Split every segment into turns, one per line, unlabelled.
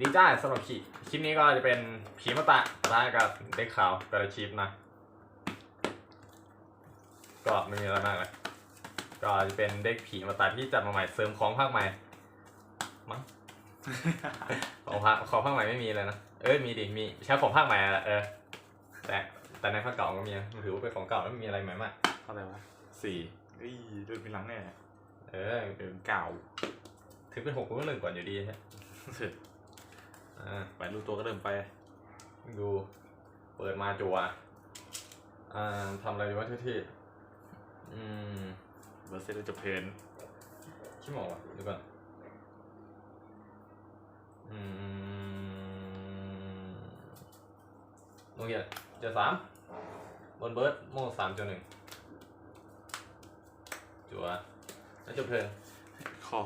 ดีจ้าสำหรับคลิปคลิปนี้ก็จะเป็นผีมาตะร้ายกับเด็กขาวแต่ละคลิปนะ ก็ไม่มีอะไรมากเลยก็จะเป็นเด็กผีมาตะที่จัดมาใหม่เสริมของภาคใหม่มั้งของภาคของภาคใหม่ไม่มีเลยนะเอ้ยมีดิมีใช้ของภาคใหม่อะเออแต่แต่ในภาคเก่าก็มีนะมันถือว่าเป็นของเก่าแล้วไม่มีอะไรใหม่มาก
เท่าไหร่วะสี่เอ้ยเดินไปหลังแน่
เออ
เดินเก่า
ถือเป็นหกเป็นหนึ่งก่อนอยู่ดีใช่ไหม อ่า
ไปรู้ตัวก็เดินไป
ดู เปิดมาจัวอ่าทำอะไรดีวะที่ๆอืม
เบอร์เซตจะเพลิน
ชิมออกอะเดี๋ยวก่อนอืมโอเคเจอสามบนเบิร์ดโม่สามจนหนึ่งจัวแล้วจบเพลิน
คอ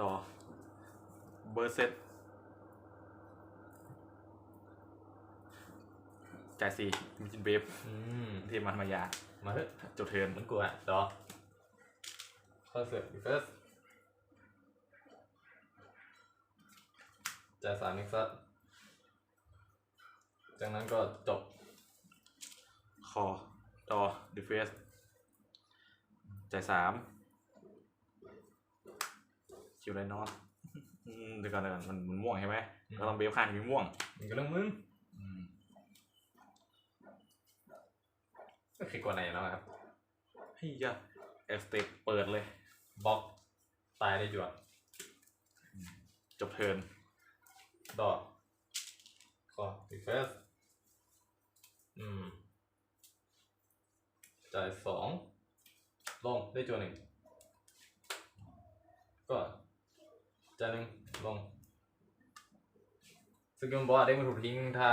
ดอ เบอร์เซต จ่ายสี่มีจินเบฟ
อืม
เทมันมายา
มาเถอะ
จบเทิร์น
มันกลัวอะดอคอนเสิร์ตดิเฟิร์สจ่ายสามนิกซัสจากนั้นก็จบ
คอดอดิเฟสจ่ายสามคิวไรนอตอืมเดี๋ยวก่อนเดี๋ยวก่อนมันมันม่วงใช่ไหม
อืม
เราต้องเบฟข้างมีม่วง
มันก็เรื่องมึง
อืม
ก็คือกว่าไหนแล้วครับ
เฮ้ยยะเอฟเตกเปิดเลย
บล็อกตายได้จวด
จบเทิร์น
ดอกคอดิเฟิร์สอืม จ่ายสองลงได้จวดหนึ่งก็จ่ายหนึ่งลงสกิลบอสได้มาถูกทิ้งถ้า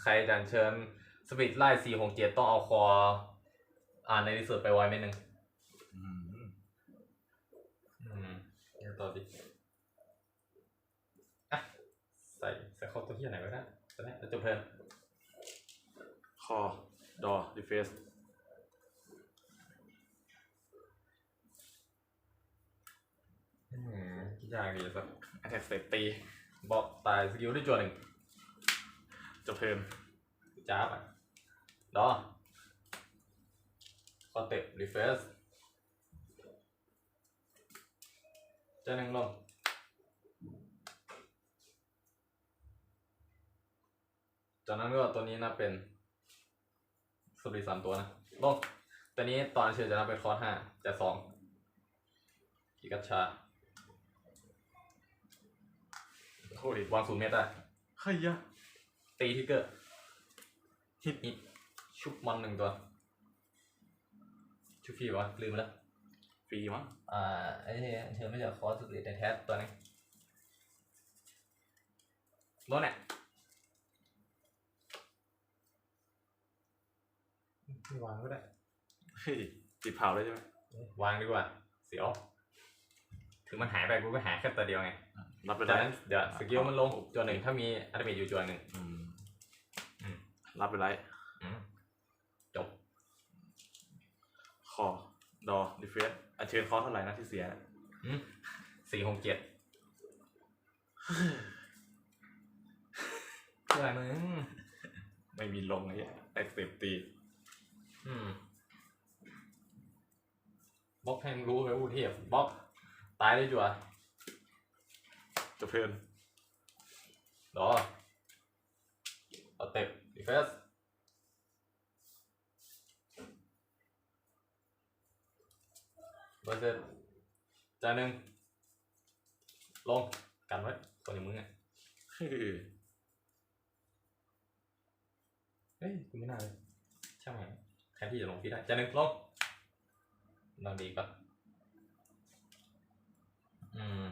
ใครจะเชิญ สปิดไล่สี่หกเจ็ดต้องเอาคอ อ่านในรีเสิร์ชไปไว้เม็ดหนึ่ง
อืม
อืมเอาต่อดิอะใส่ใส่เข้าตัวที่ไหนไว้ได้ตอนนี้จะจบเพลิน
คอ ดอดิเฟส
อืมคิดยากดีสัก
แอทแทกเตตี
บอสตายสกิลได้จวดหนึ่ง
จบเทิร์น
จ้าบอะ ดอคอเตปรีเฟสเจะหนึ่งลงจากนั้นก็ตัวนี้นับเป็นสุริสามตัวนะลงตัวนี้ตอนเชิญจะนับเป็นคอร์สห้าจะสองกิกัชชา
โอ้ยวา
งศูนย์เมตรได้
เฮ้ยยะ
ตีทิกเกอร์ฮิตฮิต ชุบมอนหนึ่งตัว ชุบฟรีวะลืมไปแล้ว
ฟรีมั้ง
อ่าไอ้นี่เธอไม่ใช่คอร์สสุริแต่แท้ตัวนี้รถเนี่ยไม่วางก็ได้
เฮ้ยติดเผาเลยใช่ไหม
วางดีกว่า เสียวถึงมันหายไปกูก็หาแค่ตัวเดียวไง
รับไป
จาก
ได้
นั้นเดี๋ยวสกิลมันลงจวนหนึ่งถ้ามีอัตเมทอยู่จวนหนึ่ง
อืม
อืม
รับไปไร
อืมจบ
คอดอดิเฟสอันเชิญคอเท่าไหร่นะที่เสีย
อืมสี่หกเจ็ดอะไรมึง
ไม่มีลงไอ้แอคเซปตี
อืมบล็อกให้มึงรู้เลยอูเทียบบล็อกตายได้จัว
จบเทิร์น
ดอเอาเต็บดีเฟส เบอร์เซ็ตจานหนึ่งลงกันไว้คนอย่างมึงอะ
เฮ้ย
เฮ้ยกูไม่น่าเลยช่างมันแทนที่จะลงพี่ได้จานหนึ่งลงนอนดีปะอืม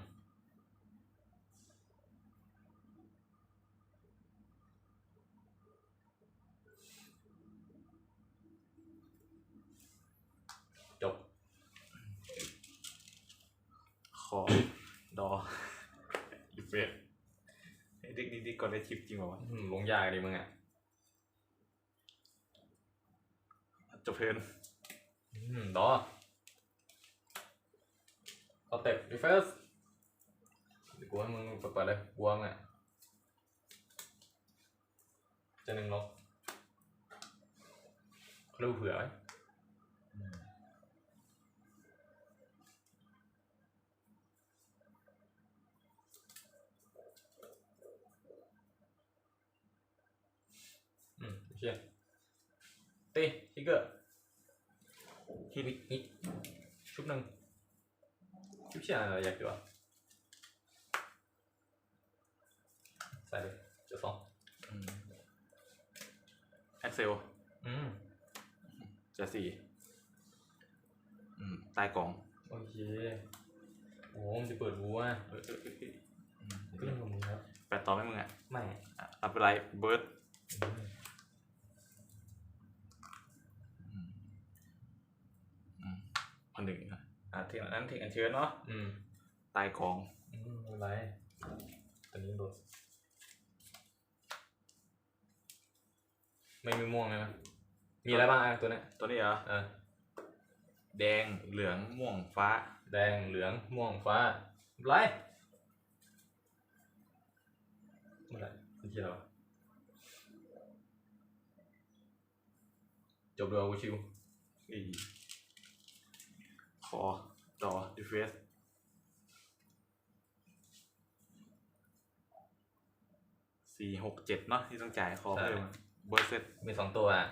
อดออีเฟสไอ้ดิกนี้ดีก่อนได้ชิปจริงเหรอว
อืมลงยากดิมึงอะ
จบเพลิน
อืมดอสเต็ปอีเฟสดี๋วกูให้มึงเปิดๆเลยบวงอะจะหนึ่งล็อกเรียาเผื่อไห
ม
อืมโอเคตีทิกเกอร์ฮิตฮิตชุบหนึ่งชุบเชี่ยอะไรอยากดูอะใส่เลยจุดสอง
อืมแอคเซล
อืม
จะสี่อืมใต้กล่อง
โอเคโอ้มันจะเปิดวัว
เออเออเออเอออืม
ก็ยังตรงนี้ครับ
แปดต่อไหมมึงอะ
ไม่
อะรับไปไรเบิร์ด
อืม
อืมอืมอันหนึ่งอะอะ เทคนั้นเทคอันเชิญเนาะ
อืม
ใต้กล่อง
อืมไม่เป็นไรตอนนี้โดดไม่มีม่วงเลยนะมีอะไรบ้างอะตัวเนี้ย
ตัวนี้เหรอ
เออ
แดงเหลืองม่วงฟ้า
แดงเหลืองม่วงฟ้าไรเมื่อไหรไม่เกี่ยวจบด้วยกูชิว
อีคอ ดอดีเฟสสี่หกเจ็ดเนาะที่ต้องจ่ายคอเพิ่มเบอร์เซ็ต
มีสองตัวอะ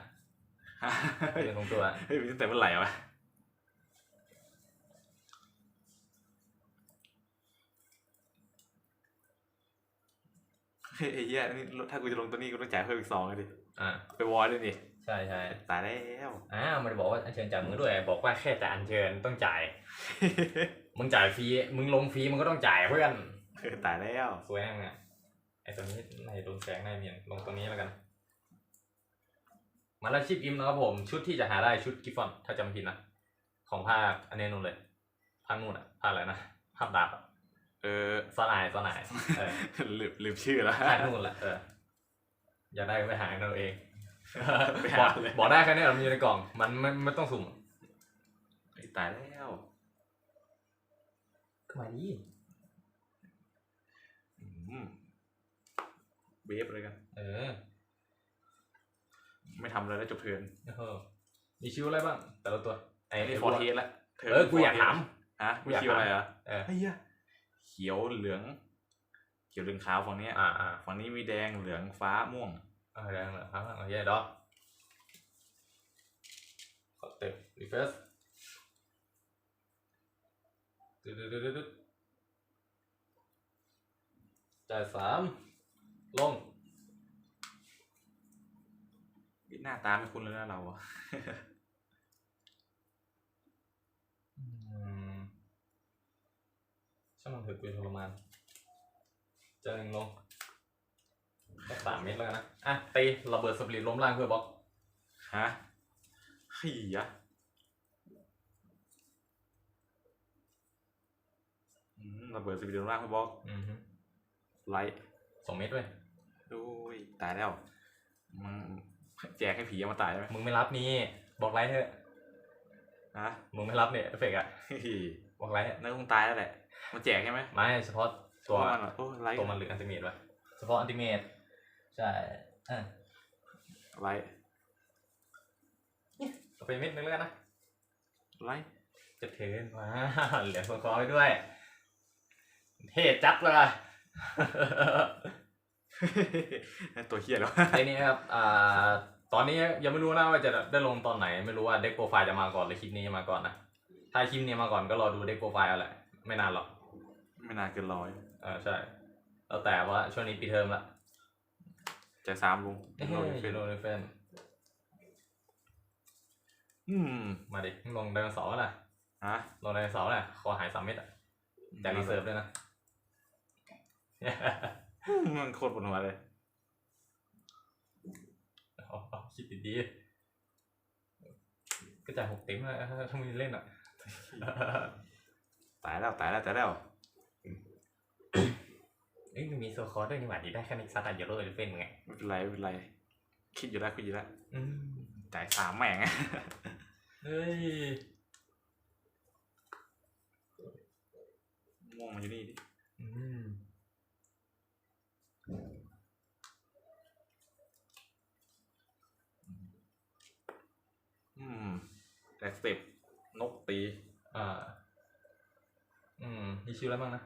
เฮ้ย
มีสองตัวอะ
เฮ้ยมีตั้งแต่เมื่อไหร่วะเฮ้ยไอ้เหี้ยนี่ถ้ากูจะลงตัวนี้กูต้องจ่ายเพิ่มอีกสองเลยดิ
อ่า
ไปวอลด้วยดิ
ใช่ใช่
ตายแล้ว
อ้าวมันบอกว่าอัญเชิญจากมือด้วย บอกว่าแค่แต่อัญเชิญต้องจ่าย มึงจ่ายฟรีมึงลงฟรีมึงก็ต้องจ่ายเพื่อน
เออตายแล้ว
สวยนั่งอะไอ้ตัวนี้ในโดนแสงในเมียนลงตัวนี้แล้วกัน มาแล้วชิปอิมนะครับผม ชุดที่จะหาได้ชุดกิฟฟอนถ้าจำไม่ผิดนะ ของภาคอันนี้นู่นเลยภาคนู่นอะภาคอะไรนะภาคดาบอะ
เออ
ซ่อนอายซ่อนอายเออ
ลืมลืมชื่อแล้ว
ภาคนู่นแหละเอออยากได้ก็ไปหาเอาเอง
ไป
บ
หา
อก
เลย
บอกได้แค่นี้มันอยู่ในกล่อง มันไม่ไม่ต้องสุ่ม
เฮ้ยตายแล้ว
ขึ้นมาดิ
อืมเบฟเลยกัน
เออ
ไม่ทำอะไรแล้วจบเทิร์น
เออมีชิวอะไรบ้าง แต่ละตัวไอ้
นี่
ไอ้
ฟอร์เทสละ
เออกูอยากถาม
ฮะ
กู
มี
อยาก
คิวอะไร
ถาม
เหรอ
เออ
เฮ้ยเขียวเหลือง เขียวเหลืองขาวฝั่งเนี้ย
อ่าอ่า
ฝั่งนี้มีแดงเหลืองฟ้าม่วง
เออได้แล้วครับโอเคดอกขอเต็มรีเฟรชตึ๊ดตึ๊ดตึ๊ดใจ่ายสามลง
หน้าตาไม่คุ้นเลยนะเราอะ
ช่างมันเถอะกูทรมานเจะหนึ่งลง สักสามเมตรแล้วกันนะ อะตีระเบิดสปริตล้มล่างเพื่อบล็อก
ฮะเฮียอืมระเบิดสปีดล่างไปบล็อก
อือฮึ
ไลท์
สองเมตรเว้ย
โอ้ยตายแล้วมึงแจกให้ผีเอามาตายได้ไหม
มึงไม่รับนี่บอกไรเถอะ
ฮะ
มึงไม่รับเนี่ยเอฟเฟกต์อะ
เฮ้ย
บอกไรอะ
น่าคงตายแล้วแหละ มันแจกใช่ไหม
ไม่เฉพาะตัว
มันเหรอโอ้ไลท์
ตัวมันหรืออันติเมตวะเฉพาะอันติเมต ใช่อะ
ไลท์
เอาไปเม็ดนึงแล้วกันนะ
ไลท์
จะเทิร์นมาเหลือโซคอไว้ด้วย เท่จัดเลย
ตัวเฮียแล้ว
ไอ้นี่ครับอ่าตอนนี้ยังไม่รู้นะว่าจะได้ลงตอนไหน ไม่รู้ว่าเด็กโปรไฟล์จะมาก่อนหรือคลิปนี้จะมาก่อนนะ ถ้าคลิปนี้มาก่อนก็รอดูเด็กโปรไฟล์เอาแหละ ไม่นานหรอก
ไม่นานเกินร้อย
เออใช่แล้วแต่ว่าช่วงนี้ปีเทอมละ
ใจสามลุง
เฮ้ย
โดนเฟน
โดนเฟน
อืม
มาดิลงไดโนเสาร์นะ
ฮะ
ลงไดโนเสาร์นะคอหายสามเม็ดอะจากรีเซิร์ฟด้วยนะ
มันโคตรปวดหัวเลย
เอาเอาคิดดีๆก็จ่ายหกเต็มเลยถ้ามึงเล่นอะ
ตายแล้วตายแล้วตายแล้ว
เอ้ยมีโซคอร์ด้วยนี่หว่าดีได้แค่มิกซัตอะเยอโล่เอลิเฟนไง
ไม่เป็นไรไม่เป็นไร คิดอยู่แล้วคิดอยู่แล้วจ่ายสามแม่ง
เฮ้ย
มองมัอยู่นี่ดิ
อืมอืมแต่
สเต็ปนกตี
อ่า อืมมีชื่อแล้วบ้างนะ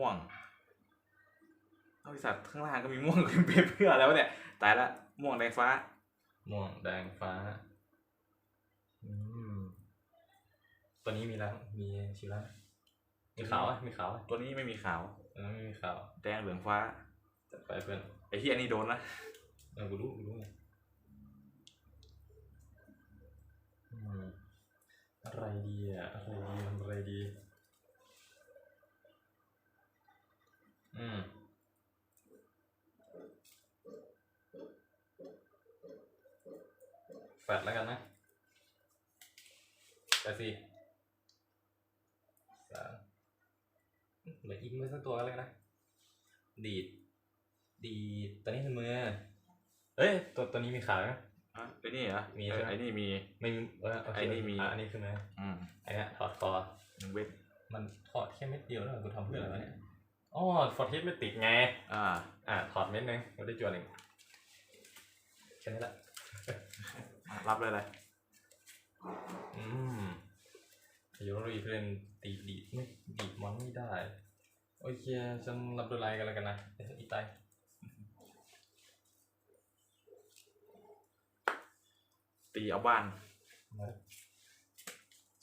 ม่วงเอาไอสัตว์ข้างล่างก็มีม่วงกับเพื่อแล้วะเนี่ย ตายละ ม่วงแดงฟ้า
ม่วงแดงฟ้าอืมตัวนี้มีแล้ว มีชื่อแล้วมีขาวอะมีขาวอะ
ตัวนี้ไม่มีขาว
อันนั้นไม่มีขาว
แดงเหลืองฟ้า
จัดไปเพื่อน
ไอ้ที่อันนี้โดนนะ
เออกูรู้กูรู้ไงอืมอะไรดีอะอะไรดีทำอะไรดี อืมแฟดแล้วกันนะไปสิสามเหลืออีกมือสักตัวกันเลยนะ ดีด ดีดตัวนี้เป็นมือ เอ้ย ตัวตัวนี้มีขาไหม
อะไอ้นี่เหรอ
มี
เอ
ใช่
อ
ไหม
ไอ้นี่มี
ไม่มีเออโอเค
ไอ้นี่มี
อะอันนี้คือมือ
อืม
ไอ้เนี้ยถอดคอ
หนึ่งเว้น
มันถอดแค่เม็ดเดียวแล้วกูทำเพื่ออะไรวะเนี่ย อ๋อฟอร์เทสไม่ติดไง
อ่า
อะถอดเม็ดนึงไม่ได้จวนหนึ่งแค่นี้แหละ
รับเลยเลย
อืมยูรีเพื่อนตีดีดไม่ดีดมันไม่ได้ โอเค ฉันรับดูไลน์กันแล้วกันนะเดี๋ยวอีตาย
ตีเอาบ้าน
มา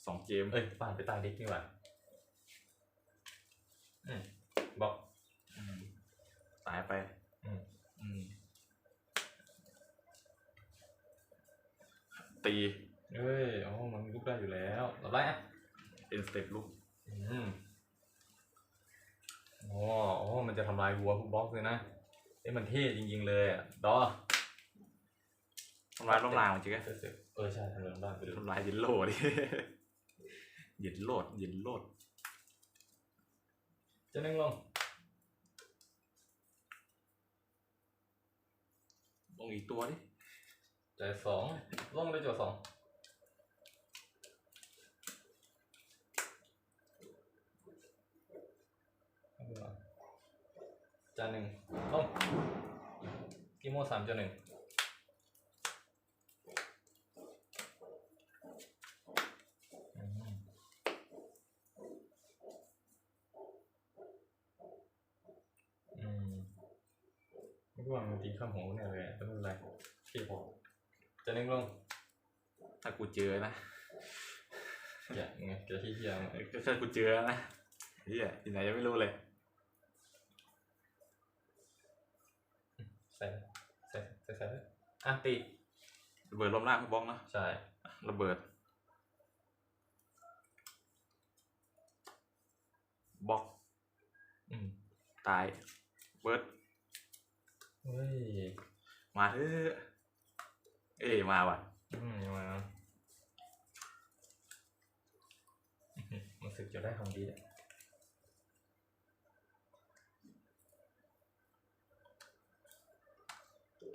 สองเกม
เอ้ยป่านไปตายเด็กนี่หว่าอืม บอก
อืมตายไป
อืม
อืมตี
เอ้ยอ๋อมันลุกได้อยู่แล้วรับได้อะ
เอ็นสเต็ปลุก
อืมอ๋ออ๋อมันจะทำลายวัวพวกบล็อกเลยนะเอ้ยมันเท่จริง ๆ เลยอะดอ
ทำลายล้มลางมันจริง
เสือกๆเออใช่ทำลายบ้านไปดู
ทำลายยินโลดิ ยินโลดยินโลด
จะนั่งลง
ลงอีกตัวดิ
จ่ายสองลงเลยจ่ายสองจานหนึ่งลงกิโมสามจานหนึ่งอืมอืม ไม่ว่ามันตีข้ามหัวกูเนี่ยเลยอะแต่ไม่เป็นไรพี่พอจะนึงลง
ถ้ากูเจอนะ
แกะไงแกะที่เทียม
เออถ้ากูเจอนะเฮียที่ไหนยังไม่รู้เลย
ใส่ใส่ใส่ใส่เลยอะตี
ระเบิดล้มล่างพี่บ้องนะ
ใช่
ระเบิดบล็อก
อืม
ตายเบิร์ด
เฮ้ย
มาเถอะเอ้ยมาว่ะ
อืมยังไงนะอื้อหือมันสึกจะได้ของดีอะ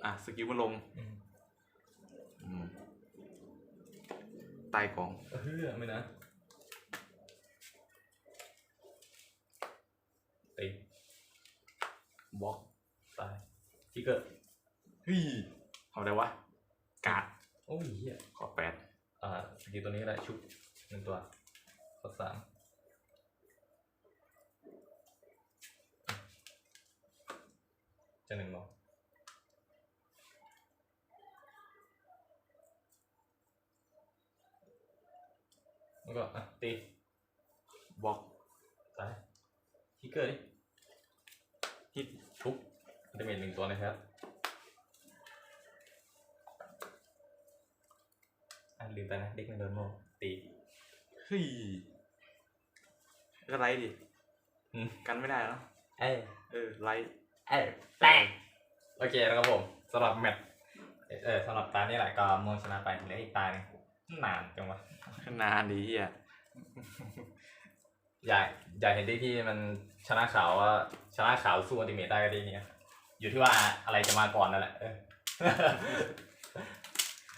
อะสกิลมันลง
อืม
อืมตายกอง
เออไม่นะตี
บล็อก
ตายที่เกิด
เฮ้ยทำอะไรวะ กาด
โอ้ยเหี้ย
ขอแปด
อ่าสกิลตัวนี้ก็ได้ชุบหนึ่งตัวกดสามจะหนึ่งหรอแล้วก็อะตี
บล็อก
ตายที่เกิดดิฮิตทุบดาเมจหนึ่งตัวนะครับะลืมไปนะเด็กมันโดนโมตี
เฮ้ยก็ไรดิ
อืม
กันไม่ได้เนอะ
เอ้ย
เออไร
เอ้ยแตกโอเคนะครับผมสำหรับแมตช์เออสำหรับตานี่แหละก็มงชนะไปเหลืออีกตาหนึงนานจังวะ
นานดีอะ
อยากอยากเห็นที่ที่มันชนะขาวว่าชนะขาวสู้อันติเมตได้ก็ดีเนี่ยอยู่ที่ว่าอะไรจะมาก่อนนั่นแหละเออ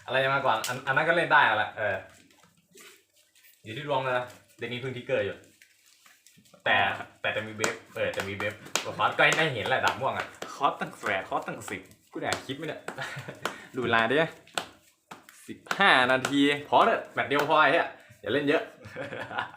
อะไรมาก่อนอันอันนั้นก็เล่นได้แหละเอออยู่ที่ดวงเลยนะเดยวนี้เพิ่งทิกเกอร์อยู่ แต่แต่จะมีเบฟเออจะมีเบฟตัวฟอสก็ได้เห็นแหละดับม่วงอะ
คอสตั้งแสนคอสตั้งสิบ
กูแดกคลิปไหมเนี่ย ดูเวลาดิสิบห้านาทีพอเถอะแมตช์เดียวพอไอ้เหี้ยอย่าเล่นเยอะ